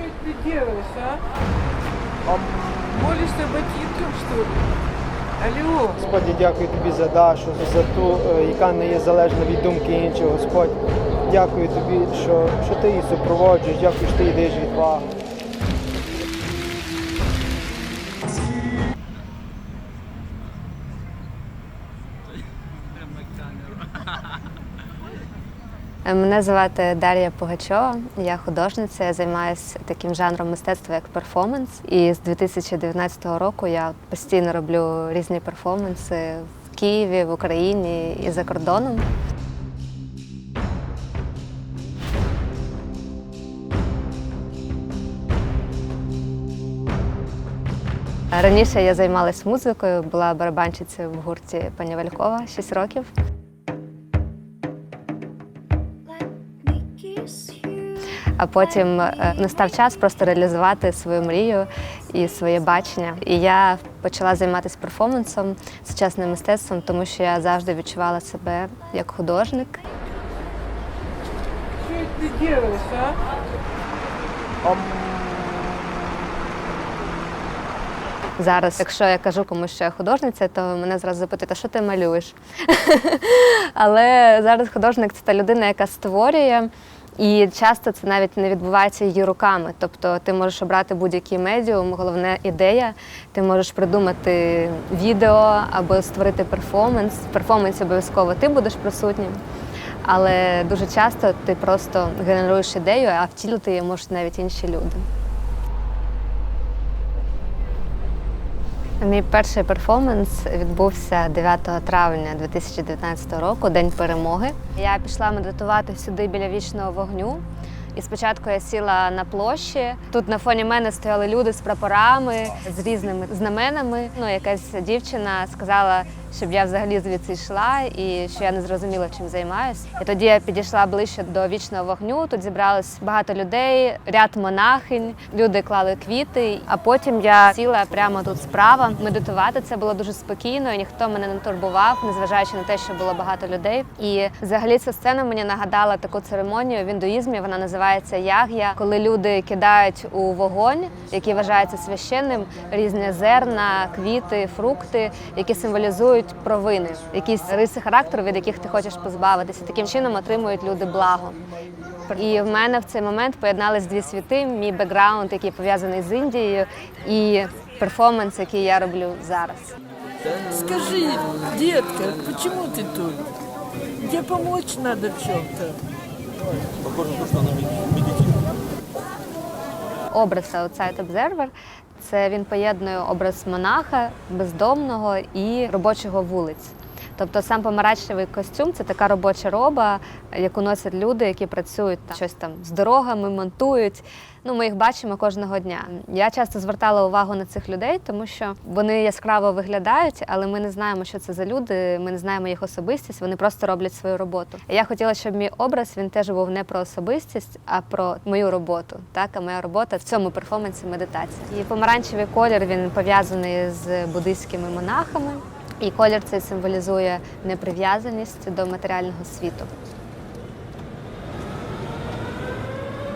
Что ты делаешь, а? Молишься ботинком, что ли? Алло. Господи, дякую тобі за Дашу, за ту, е, яка не є залежна від думки інших. Господь, дякую тобі, що, що ти її супроводжуєш, дякую, що ти їй даєш відвагу. Мене звати Дар'я Пугачова, я художниця, я займаюся таким жанром мистецтва, як перформанс. І з 2019 року я постійно роблю різні перформанси в Києві, в Україні і за кордоном. Раніше я займалась музикою, була барабанщицею в гурті Пані Валькова 6 років. А потім е, настав час просто реалізувати свою мрію і своє бачення. І я почала займатися перформансом, сучасним мистецтвом, тому що я завжди відчувала себе як художник. Что ты делаешь, а? Зараз, якщо я кажу комусь, що я художниця, то мене зразу запитують, а що ти малюєш? Але зараз художник це та людина, яка створює. І часто це навіть не відбувається її руками. Тобто ти можеш обрати будь-який медіум, головне ідея. Ти можеш придумати відео або створити перформанс. В перформансі обов'язково ти будеш присутнім. Але дуже часто ти просто генеруєш ідею, а втілити її можуть навіть інші люди. Мій перший перформанс відбувся 9 травня 2019 року, День перемоги. Я пішла медитувати сюди біля вічного вогню. І спочатку я сіла на площі. Тут на фоні мене стояли люди з прапорами, з різними знаменами. Ну, якась дівчина сказала, щоб я взагалі звідси йшла і що я не зрозуміла, чим займаюсь. І тоді я підійшла ближче до вічного вогню. Тут зібралось багато людей, ряд монахинь. Люди клали квіти. А потім я сіла прямо тут справа. Медитувати це було дуже спокійно, і ніхто мене не турбував, незважаючи на те, що було багато людей. І взагалі ця сцена мені нагадала таку церемонію в індуїзмі. Вона називається яг'я, коли люди кидають у вогонь, який вважається священним, різні зерна, квіти, фрукти, які символізують провини, якісь риси характеру, від яких ти хочеш позбавитися. Таким чином отримують люди благо. І в мене в цей момент поєднались дві світи: мій бекграунд, який пов'язаний з Індією, і перформанс, який я роблю зараз. Скажи, детка, почему ты тут? Тебе помочь надо в чем-то. Образ Outside Observer – це він поєднує образ монаха, бездомного і робочого вулиць. Тобто сам помаранчевий костюм це така робоча роба, яку носять люди, які працюють там, щось там з дорогами, монтують. Ну, ми їх бачимо кожного дня. Я часто звертала увагу на цих людей, тому що вони яскраво виглядають, але ми не знаємо, що це за люди. Ми не знаємо їх особистість. Вони просто роблять свою роботу. Я хотіла, щоб мій образ він теж був не про особистість, а про мою роботу. Так, а моя робота в цьому перформансі медитація. І помаранчевий колір він пов'язаний з буддийськими монахами. І колір цей символізує неприв'язаність до матеріального світу.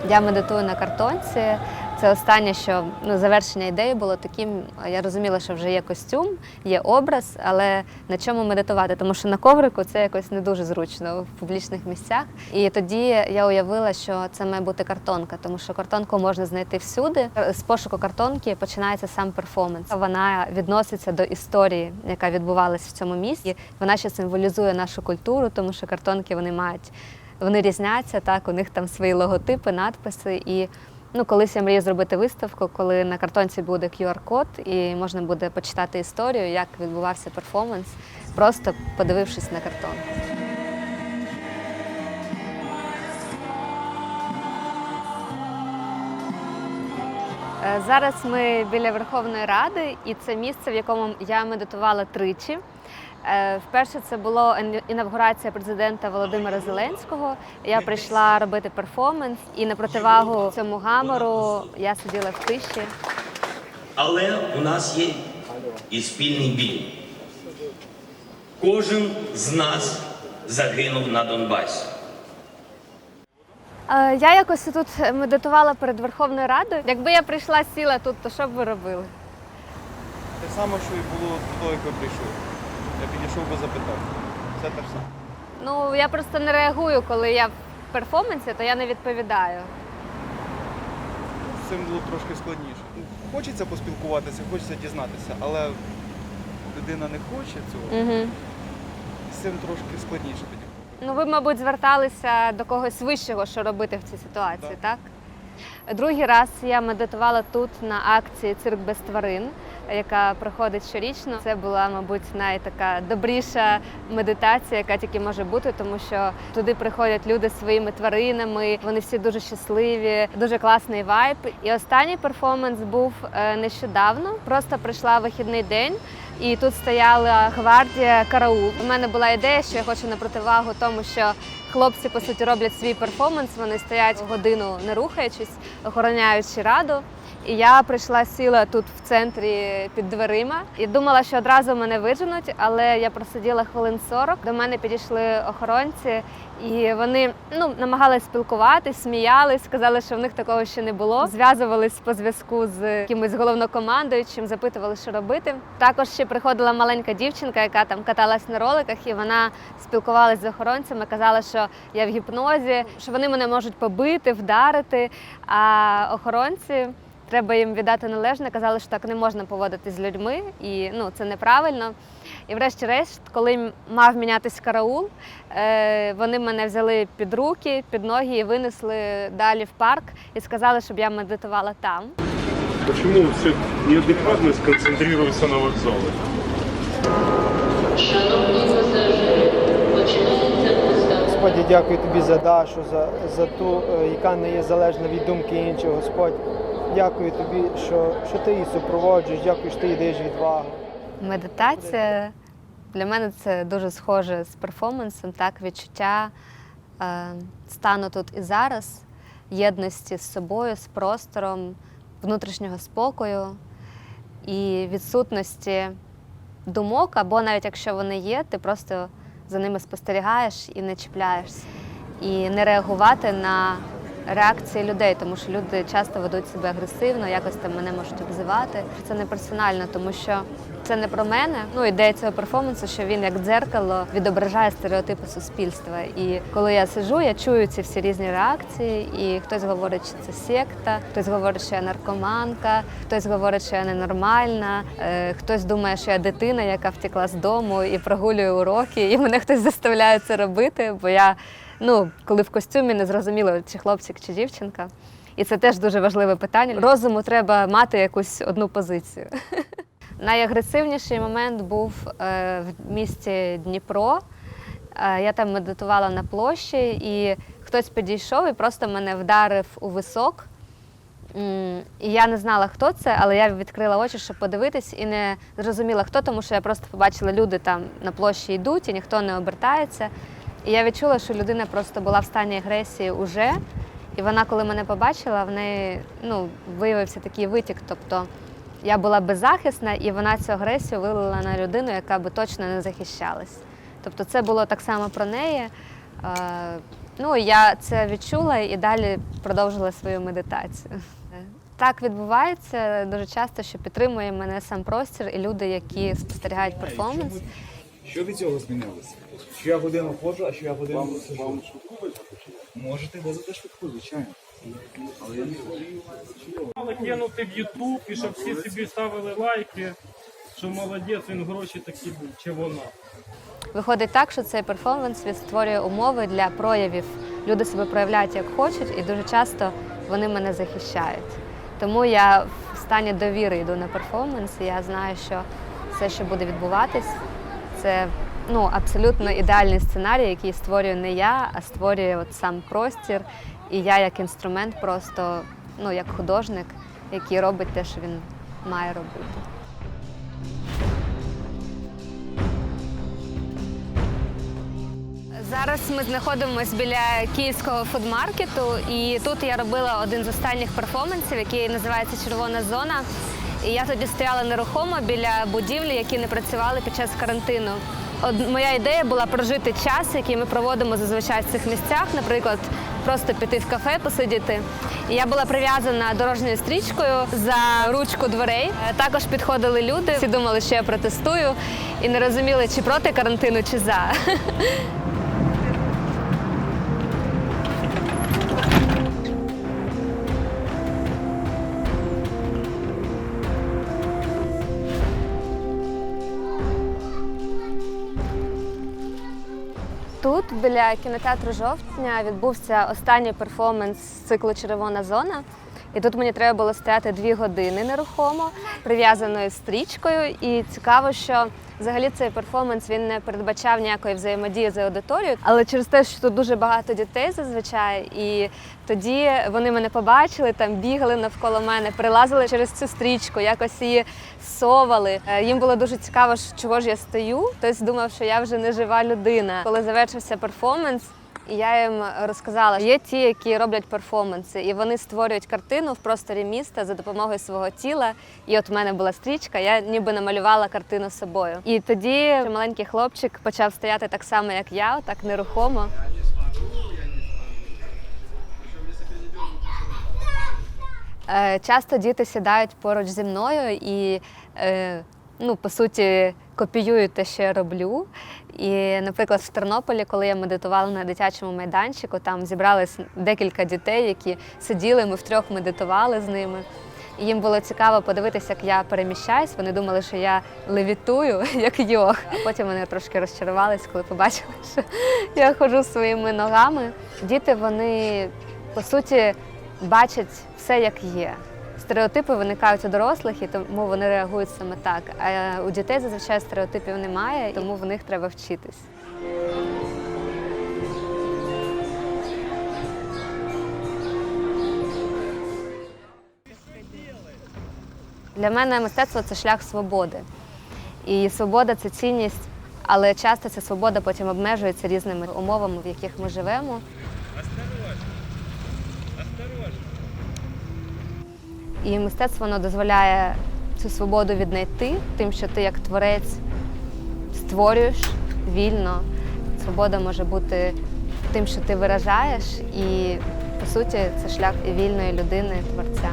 Я медитую на картонці. Це останнє, що ну, завершення ідеї було таким. Я розуміла, що вже є костюм, є образ, але на чому медитувати? Тому що на коврику це якось не дуже зручно в публічних місцях. І тоді я уявила, що це має бути картонка, тому що картонку можна знайти всюди. З пошуку картонки починається сам перформанс. Вона відноситься до історії, яка відбувалася в цьому місті. Вона ще символізує нашу культуру, тому що картонки вони мають. Вони різняться, так, у них там свої логотипи, надписи. І ну, колись я мрію зробити виставку, коли на картонці буде QR-код, і можна буде почитати історію, як відбувався перформанс, просто подивившись на картонку. Е, Зараз ми біля Верховної Ради, і це місце, в якому я медитувала тричі. Е, Вперше це була інавгурація президента Володимира Зеленського. Я прийшла робити перформанс, і на противагу цьому гамору я сиділа в тиші. Але у нас є і спільний біль. Кожен з нас загинув на Донбасі. Е, Я якось тут медитувала перед Верховною Радою. Якби я прийшла сіла тут, то що б ви робили? Те саме, що і було до того, як ви прийшли. Я підійшов би запитав. Все те ж саме. Ну я просто не реагую, коли я в перформансі, то я не відповідаю. З цим було трошки складніше. Ну, Хочеться поспілкуватися, хочеться дізнатися, але людина не хоче цього. Угу. З цим трошки складніше тоді. Ну, ви, мабуть, зверталися до когось вищого, що робити в цій ситуації, так? Другий раз я медитувала тут на акції Цирк без тварин, яка проходить щорічно. Це була, мабуть, найтака добріша медитація, яка тільки може бути, тому що туди приходять люди зі своїми тваринами. Вони всі дуже щасливі, дуже класний вайб. І останній перформанс був е, нещодавно. Просто прийшла вихідний день. І тут стояла гвардія караул. У мене була ідея, що я хочу на противагу тому, що хлопці по суті роблять свій перформанс. Вони стоять годину не рухаючись, охороняючи раду. І я прийшла сіла тут в центрі під дверима і думала, що одразу мене виженуть, але я просиділа хвилин 40. До мене підійшли охоронці, і вони ну намагались спілкуватись, сміялись, сказали, що в них такого ще не було. Зв'язувались по зв'язку з якимось головнокомандуючим, запитували, що робити. Також ще приходила маленька дівчинка, яка там каталась на роликах, і вона спілкувалась з охоронцями, казала, що я в гіпнозі, що вони мене можуть побити, вдарити. А охоронці. Треба їм віддати належне, казали, що так не можна поводитись з людьми, і ну це неправильно. І врешті-решт, коли мав мінятись караул, е, вони мене взяли під руки, під ноги і винесли далі в парк і сказали, щоб я медитувала там. Почему все неадекватно сконцентрируются на вокзале? Господі, дякую тобі за Дашу, за, за ту, е, яка не є залежна від думки інших. Господь, дякую тобі, що, що ти її супроводжуєш, дякую, що ти їй даєш відвагу. Медитація для мене це дуже схоже з перформансом, так, відчуття е, стану тут і зараз, єдності з собою, з простором, внутрішнього спокою і відсутності думок, або навіть якщо вони є, ти просто за ними спостерігаєш і не чіпляєшся. І не реагувати на реакції людей, тому що люди часто ведуть себе агресивно, якось там мене можуть обзивати. Це не персонально, тому що це не про мене. Ну, ідея цього перформансу, що він як дзеркало відображає стереотипи суспільства. І коли я сижу, я чую ці всі різні реакції, і хтось говорить, що це секта, хтось говорить, що я наркоманка, хтось говорить, що я ненормальна, е, хтось думає, що я дитина, яка втекла з дому і прогулює уроки, і мене хтось заставляє це робити, бо я ну, коли в костюмі не зрозуміло, чи хлопчик, чи дівчинка. І це теж дуже важливе питання. Розуму треба мати якусь одну позицію. Найагресивніший момент був е, в місті Дніпро. Е, Я там медитувала на площі, і хтось підійшов і просто мене вдарив у висок. І я не знала, хто це, але я відкрила очі, щоб подивитись, і не зрозуміла, хто, тому що я просто побачила, люди там на площі йдуть, і ніхто не обертається. І я відчула, що людина просто була в стані агресії уже. І вона, коли мене побачила, в неї ну, виявився такий витік. Тобто я була беззахисна, і вона цю агресію вилила на людину, яка би точно не захищалась. Тобто це було так само про неї. Е, Ну, я це відчула і далі продовжила свою медитацію. Так відбувається дуже часто, що підтримує мене сам простір і люди, які спостерігають перформанс. Що від цього змінилося? Що я годину ходжу, а що я годину сижу? Можете визвати швидку, звичайно. Але я не хворію. Мали кинути в Ютуб і щоб всі собі ставили лайки, що молодець, він гроші такі був, чи вона. Виходить так, що цей перформанс він створює умови для проявів. Люди себе проявляють як хочуть, і дуже часто вони мене захищають. Тому я в стані довіри йду на перформанс. і Я знаю, що все, що буде відбуватись, це ну, абсолютно ідеальний сценарій, який створюю не я, а створює от сам простір. І я як інструмент, просто ну, як художник, який робить те, що він має робити. Зараз ми знаходимося біля київського фудмаркету, і тут я робила один з останніх перформансів, який називається Червона зона. І я тоді стояла нерухомо біля будівлі, які не працювали під час карантину. От моя ідея була прожити час, який ми проводимо зазвичай в цих місцях, наприклад, просто піти в кафе, посидіти. І я була прив'язана дорожньою стрічкою за ручку дверей. Е, Також підходили люди, всі думали, що я протестую, і не розуміли, чи проти карантину, чи за. біля кінотеатру жовтня відбувся останній перформанс циклу Червона зона. І тут мені треба було стояти дві години нерухомо, прив'язаною стрічкою. І цікаво, що взагалі цей перформанс він не передбачав ніякої взаємодії з аудиторією, але через те, що тут дуже багато дітей зазвичай, і тоді вони мене побачили, там бігали навколо мене, прилазили через цю стрічку, якось її совали. Е, Їм було дуже цікаво, чого ж я стою. Хтось думав, що я вже не жива людина. Коли завершився перформанс. І я їм розказала, є ті, які роблять перформанси, і вони створюють картину в просторі міста за допомогою свого тіла. І от в мене була стрічка, я ніби намалювала картину собою. І тоді маленький хлопчик почав стояти так само, як я, так нерухомо. Е, Часто діти сідають поруч зі мною і, е, ну, по суті, копіюють те, що я роблю. І, наприклад, в Тернополі, коли я медитувала на дитячому майданчику, там зібрались декілька дітей, які сиділи, ми втрьох медитували з ними. І їм було цікаво подивитися, як я переміщаюсь. Вони думали, що я левітую, як йог. Потім вони трошки розчарувались, коли побачили, що я ходжу своїми ногами. Діти, вони по суті бачать все, як є. Стереотипи виникають у дорослих, і тому вони реагують саме так. А у дітей зазвичай стереотипів немає, тому в них треба вчитись. Для мене мистецтво це шлях свободи. І свобода це цінність, але часто ця свобода потім обмежується різними умовами, в яких ми живемо. І мистецтво воно дозволяє цю свободу віднайти, тим, що ти як творець створюєш вільно. Свобода може бути тим, що ти виражаєш, і по суті це шлях вільної людини, творця.